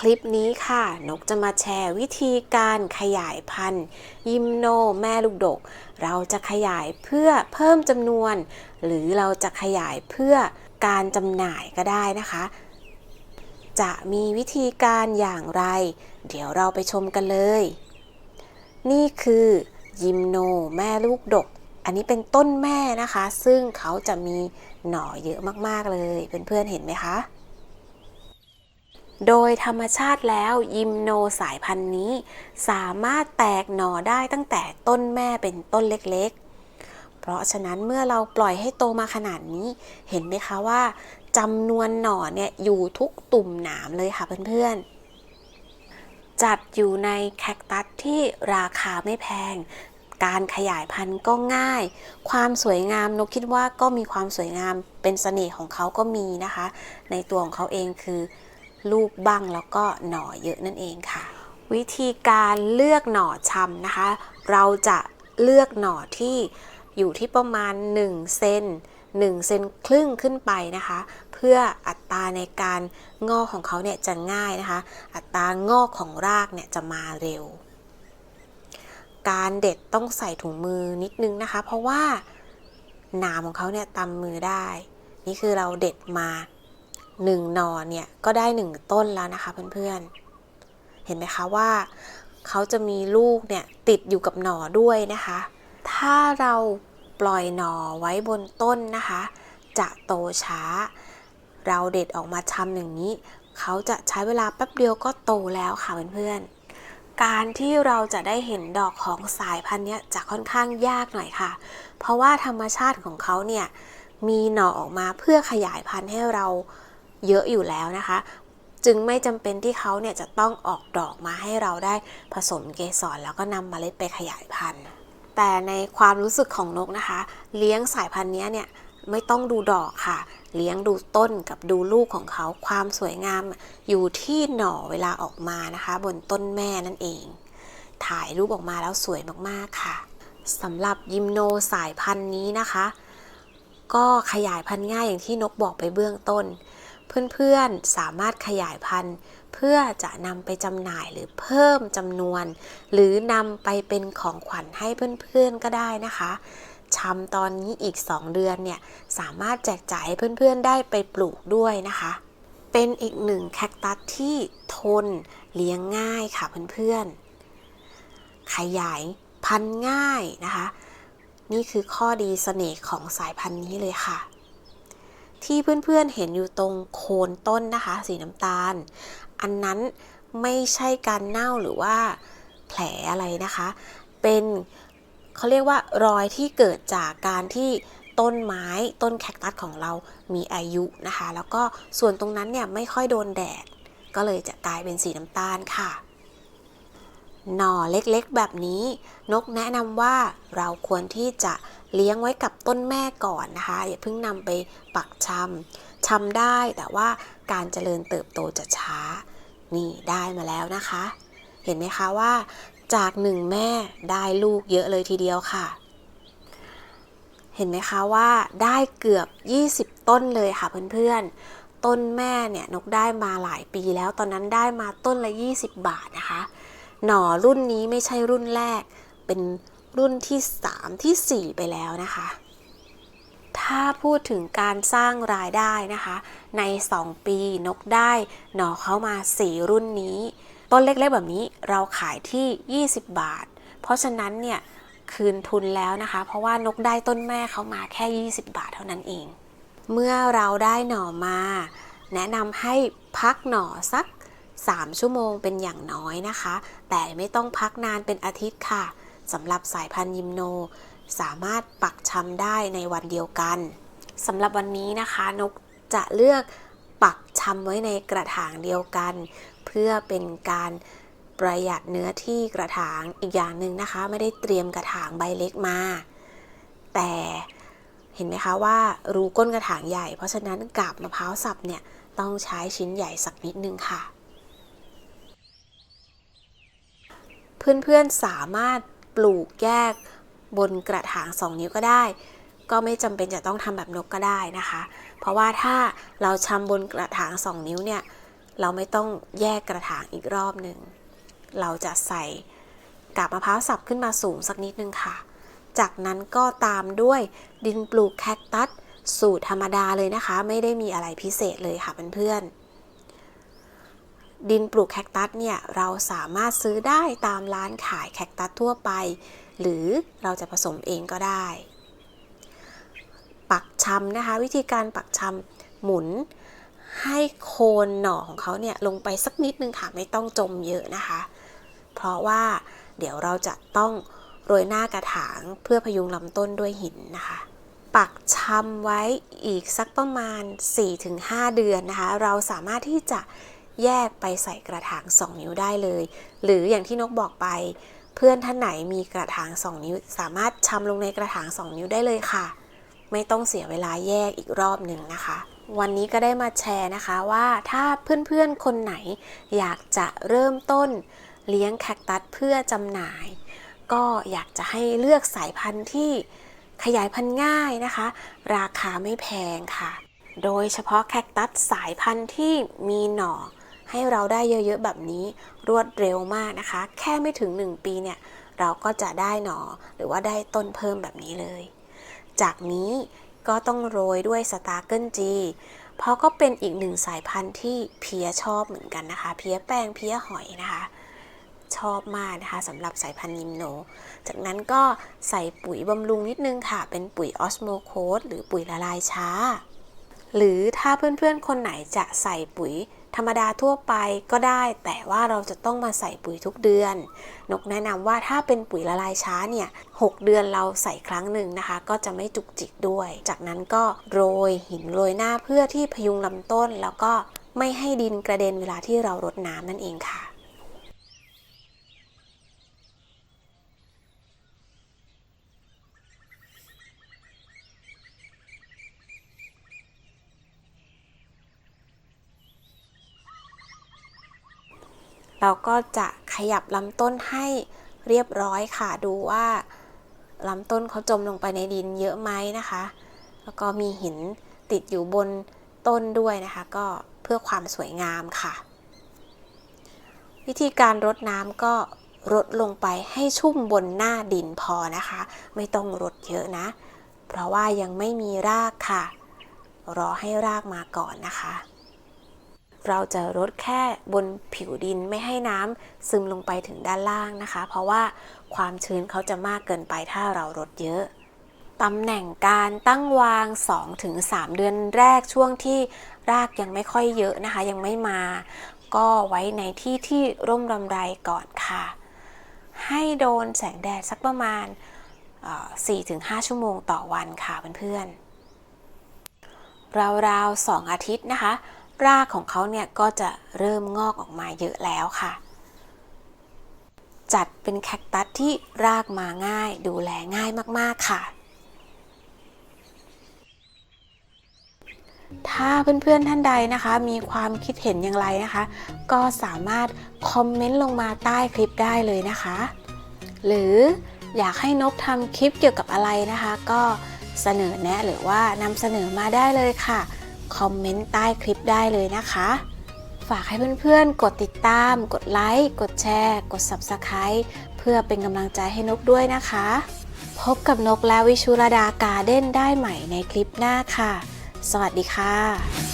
คลิปนี้ค่ะ นกจะมาแชร์วิธีการขยายพันธุ์ ยิมโนแม่ลูกดก เราจะขยายเพื่อเพิ่มจำนวน หรือเราจะขยายเพื่อการจำหน่ายก็ได้นะคะ จะมีวิธีการอย่างไร เดี๋ยวเราไปชมกันเลย นี่คือยิมโนแม่ลูกดก อันนี้เป็นต้นแม่นะคะ ซึ่งเขาจะมีหน่อเยอะมากๆเลยเพื่อนๆเห็นไหมคะ โดยธรรมชาติแล้วยิมโนสายพันธุ์นี้ สามารถแตกหน่อได้ตั้งแต่ต้นแม่เป็นต้นเล็กๆ เพราะฉะนั้นเมื่อเราปล่อยให้โตมาขนาดนี้ เห็นไหมคะว่าจำนวนหน่อเนี่ยอยู่ทุกตุ่มหนามเลยค่ะเพื่อนๆ จัดอยู่ในแคคตัสที่ราคาไม่แพง การขยายพันธุ์ก็ง่าย ความสวยงามนกคิดว่าก็มีความสวยงามเป็นเสน่ห์ของเขาก็มีนะคะ ในตัวของเขาเองคือ ลูกบ้างแล้วก็หน่อเยอะนั่นเองค่ะ วิธีการเลือกหน่อชำนะคะ เราจะเลือกหน่อที่อยู่ที่ประมาณ 1 เซน1เซนครึ่งขึ้นไปนะคะ เพื่ออัตราในการงอกของเขาเนี่ยจะง่ายนะคะ อัตรางอกของรากเนี่ยจะมาเร็ว การเด็ดต้องใส่ถุงมือนิดนึงนะคะ เพราะว่าหนามของเขาเนี่ยตำมือได้ นี่คือเราเด็ดมา หนึ่งหนอเนี่ยก็ได้หนึ่งต้นแล้วนะคะเพื่อนๆ เห็นไหมคะว่าเขาจะมีลูกเนี่ยติดอยู่กับหน่อด้วยนะคะ ถ้าเราปล่อยหน่อไว้บนต้นนะคะ จะโตช้า เราเด็ดออกมาชำอย่างนี้ เขาจะใช้เวลาแป๊บเดียวก็โตแล้วค่ะเพื่อนๆ การที่เราจะได้เห็นดอกของสายพันธุ์นี้จะค่อนข้างยากหน่อยค่ะ เพราะว่าธรรมชาติของเขาเนี่ยมีหน่อออกมาเพื่อขยายพันธุ์ให้เรา เยอะอยู่แล้วนะคะ จึงไม่จำเป็นที่เขาเนี่ยจะต้องออกดอกมาให้เราได้ผสมเกสรแล้วก็นำเมล็ดไปขยายพันธุ์ แต่ในความรู้สึกของนกนะคะ เลี้ยงสายพันธุ์นี้เนี่ยไม่ต้องดูดอกค่ะ เลี้ยงดูต้นกับดูลูกของเขาความสวยงามอยู่ที่หน่อเวลาออกมานะคะ บนต้นแม่นั่นเอง ถ่ายรูปออกมาแล้วสวยมากๆค่ะสำหรับยิมโนสายพันธุ์นี้นะคะ ก็ขยายพันธุ์ง่ายอย่างที่นกบอกไปเบื้องต้น เพื่อนๆสามารถขยายพันธุ์ เพื่อจะนำไปจำหน่ายหรือเพิ่มจำนวน หรือนำไปเป็นของขวัญให้เพื่อนๆก็ได้นะคะชำตอนนี้อีก 2 เดือนเนี่ยสามารถแจกจ่ายให้เพื่อนๆได้ไปปลูกด้วยนะคะ เป็นอีกหนึ่งแคคตัสที่ทนเลี้ยงง่ายค่ะเพื่อนๆ ขยายพันธุ์ง่ายนะคะ นี่คือข้อดีเสน่ห์ของสายพันธุ์นี้เลยค่ะ ที่เพื่อนๆเห็นอยู่ตรงโคนต้นนะคะ สีน้ำตาล อันนั้นไม่ใช่การเน่าหรือว่าแผลอะไรนะคะ เป็นเขาเรียกว่ารอยที่เกิดจากการที่ต้นไม้ต้นแคคตัสของเรามีอายุนะคะ แล้วก็ส่วนตรงนั้นเนี่ยไม่ค่อยโดนแดด ก็เลยจะกลายเป็นสีน้ำตาลค่ะ หน่อเล็กๆแบบนี้ นกแนะนำว่าเราควรที่จะ เลี้ยงไว้กับต้นแม่ก่อนนะคะ อย่าเพิ่งนำไปปักชำชำได้แต่ว่าการเจริญเติบโตจะช้า นี่ได้มาแล้วนะคะ เห็นไหมคะว่า จากหนึ่งแม่ได้ลูกเยอะเลยทีเดียวค่ะ เห็นไหมคะว่าได้เกือบ 20 ต้นเลยค่ะเพื่อนๆ ต้นแม่เนี่ยนกได้มาหลายปีแล้วตอนนั้นได้มาต้นละ 20 บาทนะคะ หน่อรุ่นนี้ไม่ใช่รุ่นแรกเป็น รุ่นที่ 3 ที่ 4 ไปแล้วนะคะ ถ้าพูดถึงการสร้างรายได้นะคะ ใน 2 ปีนกได้หน่อเข้ามา 4 รุ่นนี้ ต้นเล็กๆแบบนี้เราขายที่ 20 บาท เพราะฉะนั้นเนี่ยคืนทุนแล้วนะคะ เพราะว่านกได้ต้นแม่เขามาแค่ 20 บาทเท่านั้นเอง เมื่อเราได้หน่อมา แนะนำให้พักหน่อสัก 3 ชั่วโมงเป็นอย่างน้อยนะคะ แต่ไม่ต้องพักนานเป็นอาทิตย์ค่ะ สำหรับสายพันธุ์ยิมโน สามารถปักชำได้ในวันเดียวกันสำหรับวันนี้นะคะนกจะเลือกปักชำไว้ในกระถางเดียวกัน เพื่อเป็นการประหยัดเนื้อที่กระถางอีกอย่างหนึ่งนะคะ ไม่ได้เตรียมกระถางใบเล็กมา แต่เห็นไหมคะว่ารูก้นกระถางใหญ่ เพราะฉะนั้นกาบมะพร้าวสับเนี่ยต้องใช้ชิ้นใหญ่สักนิดนึงค่ะ เพื่อนๆสามารถ ปลูกแยกบนกระถาง 2 นิ้วก็ได้ ก็ไม่จำเป็นจะต้องทำแบบนกก็ได้นะคะ เพราะว่าถ้าเราชำบนกระถาง 2 นิ้วเนี่ยเราไม่ต้องแยกกระถางอีกรอบหนึ่งเราจะใส่กาบมะพร้าวสับขึ้นมาสูงสักนิดนึงค่ะ จากนั้นก็ตามด้วยดินปลูกแคคตัสสูตรธรรมดาเลยนะคะ ไม่ได้มีอะไรพิเศษเลยค่ะเพื่อนๆ ดินปลูกแคคตัสเนี่ยเราสามารถซื้อได้ตามร้านขายแคคตัสทั่วไป หรือเราจะผสมเองก็ได้ ปักชำนะคะ วิธีการปักชำหมุนให้โคนหน่อของเขาเนี่ยลงไปสักนิดนึงค่ะไม่ต้องจมเยอะนะคะ เพราะว่าเดี๋ยวเราจะต้องโรยหน้ากระถางเพื่อพยุงลำต้นด้วยหินนะคะ ปักชำไว้อีกสักประมาณ 4-5 เดือนนะคะ เราสามารถที่จะ แยกไปใส่กระถาง 2 นิ้วได้เลย หรืออย่างที่นกบอกไป เพื่อนท่านไหนมีกระถาง 2 นิ้ว สามารถชำลงในกระถาง 2 นิ้วได้เลยค่ะ ไม่ต้องเสียเวลาแยกอีกรอบหนึ่งนะคะ วันนี้ก็ได้มาแชร์นะคะว่าถ้าเพื่อนๆคนไหน อยากจะเริ่มต้นเลี้ยงแคคตัสเพื่อจำหน่าย ก็อยากจะให้เลือกสายพันธุ์ที่ขยายพันธุ์ง่ายนะคะ ราคาไม่แพงค่ะ โดยเฉพาะแคคตัสสายพันธุ์ที่มีหน่อ ให้เราได้เยอะๆแบบนี้รวดเร็วมากนะคะ แค่ไม่ถึง 1 ปีเนี่ยเราก็จะได้หน่อหรือว่าได้ต้นเพิ่มแบบนี้เลย จากนี้ก็ต้องโรยด้วยสตาร์เกิลจีเพราะก็เป็นอีกหนึ่งสายพันธุ์ที่เพียชอบเหมือนกันนะคะ เพียแป้งเพียหอยนะคะ ชอบมากนะคะสำหรับสายพันธุ์ยิมโน จากนั้นก็ใส่ปุ๋ยบำรุงนิดนึงค่ะ เป็นปุ๋ยออสโมโคสหรือปุ๋ยละลายช้า หรือถ้าเพื่อนๆคนไหนจะใส่ปุ๋ย ธรรมดาทั่วไปก็ได้ แต่ว่าเราจะต้องมาใส่ปุ๋ยทุกเดือน นกแนะนำว่าถ้าเป็นปุ๋ยละลายช้าเนี่ย6เดือนเราใส่ครั้งหนึ่งนะคะ ก็จะไม่จุกจิกด้วย จากนั้นก็โรยหินโรยหน้าเพื่อที่พยุงลำต้น แล้วก็ไม่ให้ดินกระเด็นเวลาที่เรารดน้ำนั่นเองค่ะ เราก็จะขยับลำต้นให้เรียบร้อยค่ะ ดูว่าลำต้นเขาจมลงไปในดินเยอะไหมนะคะ แล้วก็มีหินติดอยู่บนต้นด้วยนะคะ ก็เพื่อความสวยงามค่ะ วิธีการรดน้ำก็รดลงไปให้ชุ่มบนหน้าดินพอนะคะ ไม่ต้องรดเยอะนะ เพราะว่ายังไม่มีรากค่ะ รอให้รากมาก่อนนะคะ เราจะรดแค่บนผิวดินไม่ให้น้ำซึมลงไปถึงด้านล่างนะคะ เพราะว่าความชื้นเขาจะมากเกินไปถ้าเรารดเยอะตำแหน่งการตั้งวาง 2-3 เดือนแรกช่วงที่รากยังไม่ค่อยเยอะนะคะ ยังไม่มา ก็ไว้ในที่ที่ร่มรำไรก่อนค่ะ ให้โดนแสงแดดสักประมาณเอ่อ4-5 ชั่วโมงต่อวันค่ะเพื่อนๆราวๆ2อาทิตย์นะคะ รากของเขาเนี่ยก็จะเริ่มงอกออกมาเยอะแล้วค่ะ จัดเป็นแคคตัสที่รากมาง่ายดูแลง่ายมากๆค่ะ ถ้าเพื่อนๆท่านใดนะคะ มีความคิดเห็นอย่างไรนะคะ ก็สามารถคอมเมนต์ลงมาใต้คลิปได้เลยนะคะ หรืออยากให้นกทำคลิปเกี่ยวกับอะไรนะคะ ก็เสนอแนะหรือว่านำเสนอมาได้เลยค่ะ คอมเมนต์ใต้คลิปได้เลยนะคะ ฝากให้เพื่อนๆ กดติดตาม กดไลค์ กดแชร์ กด Subscribe เพื่อเป็นกำลังใจให้นกด้วยนะคะ พบกับนกและวิชุรดาการ์เด้นได้ใหม่ในคลิปหน้าค่ะ สวัสดีค่ะ